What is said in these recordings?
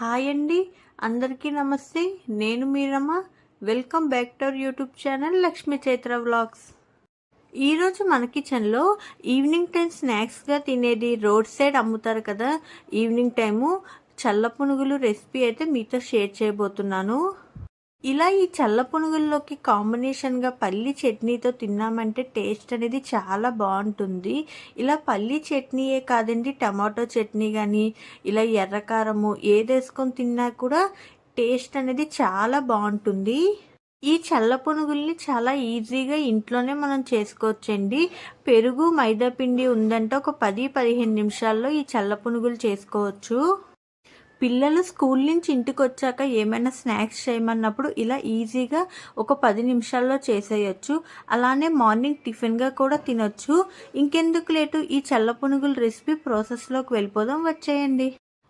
Hi అండి. అందరికీ నమస్తే. నేను Meeramma. Welcome back to our YouTube channel Lakshmi Chaitra vlogs. ఈరోజు మన కిచెన్లో ఈవినింగ్ టైం స్నాక్స్గా తినేది రోడ్ సైడ్ అమ్ముతారు కదా. ఈవినింగ్ టైము చల్ల పునుగులు రెసిపీ అయితే మీతో షేర్ చేయబోతున్నాను. ఇలా ఈ చల్ల పునుగుల్లోకి కాంబినేషన్గా పల్లి చట్నీతో తిన్నామంటే టేస్ట్ అనేది చాలా బాగుంటుంది. ఇలా పల్లి చట్నీయే కాదండి టమాటో చట్నీ కానీ ఇలా ఎర్రకారము ఏది వేసుకొని తిన్నా కూడా టేస్ట్ అనేది చాలా బాగుంటుంది. ఈ చల్ల పునుగుల్ని చాలా ఈజీగా ఇంట్లోనే మనం చేసుకోవచ్చండి. పెరుగు మైదా పిండి ఉందంటే ఒక పది పదిహేను నిమిషాల్లో ఈ చల్ల పునుగులు చేసుకోవచ్చు. పిల్లలు స్కూల్ నుంచి ఇంటికి వచ్చాక ఏమైనా స్నాక్స్ చేయమన్నప్పుడు ఇలా ఈజీగా ఒక పది నిమిషాల్లో చేసేయచ్చు. అలానే మార్నింగ్ టిఫిన్గా కూడా తినొచ్చు. ఇంకెందుకు లేటు? ఈ చల్ల పునుగుల రెసిపీ ప్రాసెస్లోకి వెళ్ళిపోదాం. వచ్చేయండి.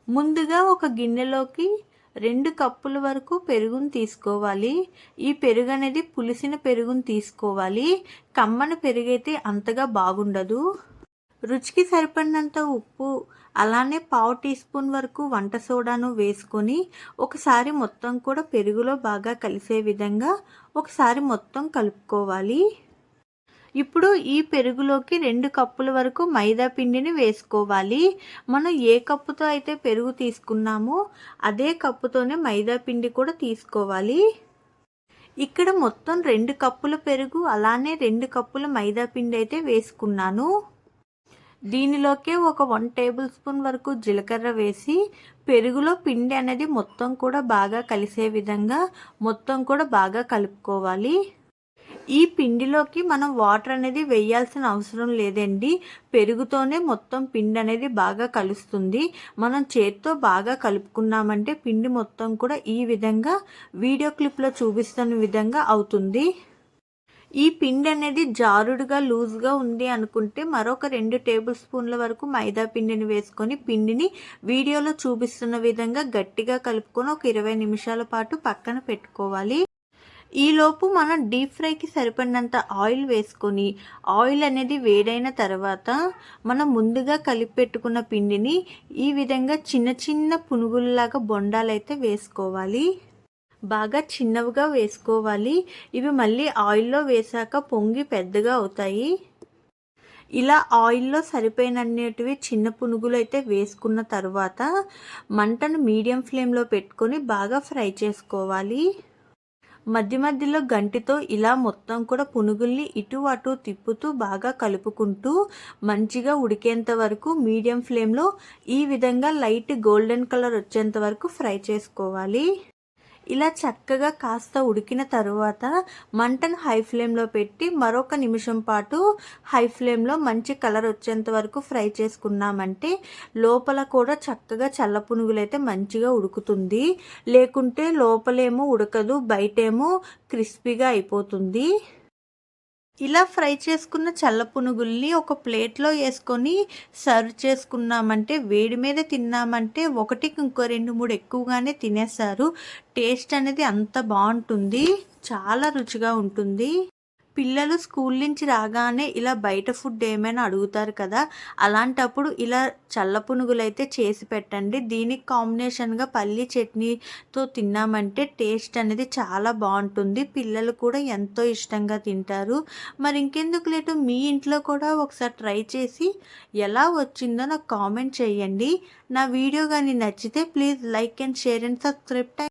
ముందుగా ఒక గిన్నెలోకి రెండు కప్పుల వరకు పెరుగును తీసుకోవాలి. ఈ పెరుగు అనేది పులిసిన పెరుగును తీసుకోవాలి. కమ్మన పెరుగైతే అంతగా బాగుండదు. రుచికి సరిపడినంత ఉప్పు అలానే పావు టీ స్పూన్ వరకు వంట సోడాను వేసుకొని ఒకసారి మొత్తం కూడా పెరుగులో బాగా కలిసే విధంగా ఒకసారి మొత్తం కలుపుకోవాలి. ఇప్పుడు ఈ పెరుగులోకి రెండు కప్పుల వరకు మైదా పిండిని వేసుకోవాలి. మనం ఏ కప్పుతో అయితే పెరుగు తీసుకున్నామో అదే కప్పుతోనే మైదా పిండి కూడా తీసుకోవాలి. ఇక్కడ మొత్తం రెండు కప్పుల పెరుగు అలానే రెండు కప్పుల మైదా పిండి అయితే వేసుకున్నాను. దీనిలోకే ఒక వన్ టేబుల్ స్పూన్ వరకు జీలకర్ర వేసి పెరుగులో పిండి అనేది మొత్తం కూడా బాగా కలిసే విధంగా మొత్తం కూడా బాగా కలుపుకోవాలి. ఈ పిండిలోకి మనం వాటర్ అనేది వేయాల్సిన అవసరం లేదండి. పెరుగుతోనే మొత్తం పిండి అనేది బాగా కలుస్తుంది. మనం చేత్తో బాగా కలుపుకున్నామంటే పిండి మొత్తం కూడా ఈ విధంగా వీడియో క్లిప్లో చూపిస్తున్న విధంగా అవుతుంది. ఈ పిండి అనేది జారుడుగా లూజ్గా ఉంది అనుకుంటే మరొక రెండు టేబుల్ స్పూన్ల వరకు మైదా పిండిని వేసుకొని పిండిని వీడియోలో చూపిస్తున్న విధంగా గట్టిగా కలుపుకొని ఒక ఇరవై నిమిషాల పాటు పక్కన పెట్టుకోవాలి. ఈలోపు మనం డీప్ ఫ్రైకి సరిపడినంత ఆయిల్ వేసుకొని ఆయిల్ అనేది వేడైన తర్వాత మనం ముందుగా కలిపి పెట్టుకున్న పిండిని ఈ విధంగా చిన్న చిన్న పునుగుల్లాగా బొండాలైతే వేసుకోవాలి. బాగా చిన్నవిగా వేసుకోవాలి. ఇవి మళ్ళీ ఆయిల్లో వేసాక పొంగి పెద్దగా అవుతాయి. ఇలా ఆయిల్లో సరిపోయినన్నిటివి చిన్న పునుగులు అయితే వేసుకున్న తర్వాత మంటను మీడియం ఫ్లేమ్లో పెట్టుకొని బాగా ఫ్రై చేసుకోవాలి. మధ్య మధ్యలో గంటితో ఇలా మొత్తం కూడా పునుగుల్ని ఇటు అటు తిప్పుతూ బాగా కలుపుకుంటూ మంచిగా ఉడికేంత వరకు మీడియం ఫ్లేమ్లో ఈ విధంగా లైట్ గోల్డెన్ కలర్ వచ్చేంత వరకు ఫ్రై చేసుకోవాలి. ఇలా చక్కగా కాస్త ఉడికిన తరువాత మంటను హై ఫ్లేమ్లో పెట్టి మరొక నిమిషం పాటు హై ఫ్లేమ్లో మంచి కలర్ వచ్చేంత వరకు ఫ్రై చేసుకున్నామంటే లోపల కూడా చక్కగా చల్ల పునుగులు అయితే మంచిగా ఉడుకుతుంది. లేకుంటే లోపలేమో ఉడకదు బయటేమో క్రిస్పీగా అయిపోతుంది. ఇలా ఫ్రై చేసుకున్న చల్ల పునుగుల్ని ఒక ప్లేట్లో వేసుకొని సర్వ్ చేసుకున్నామంటే వేడి మీద తిన్నామంటే ఒకటికి ఇంకో రెండు మూడు ఎక్కువగానే తినేస్తారు టేస్ట్ అనేది అంత బాగుంటుంది. చాలా రుచిగా ఉంటుంది. పిల్లలు స్కూల్ నుంచి రాగానే ఇలా బయట ఫుడ్ ఏమైనా అడుగుతారు కదా అలాంటప్పుడు ఇలా చల్ల పునుగులైతే చేసి పెట్టండి. దీనికి కాంబినేషన్గా పల్లీ చట్నీతో తిన్నామంటే టేస్ట్ అనేది చాలా బాగుంటుంది. పిల్లలు కూడా ఎంతో ఇష్టంగా తింటారు. మరి ఇంకెందుకు లేటు మీ ఇంట్లో కూడా ఒకసారి ట్రై చేసి ఎలా వచ్చిందో నాకు కామెంట్ చేయండి. నా వీడియో కానీ నచ్చితే please like and share and subscribe.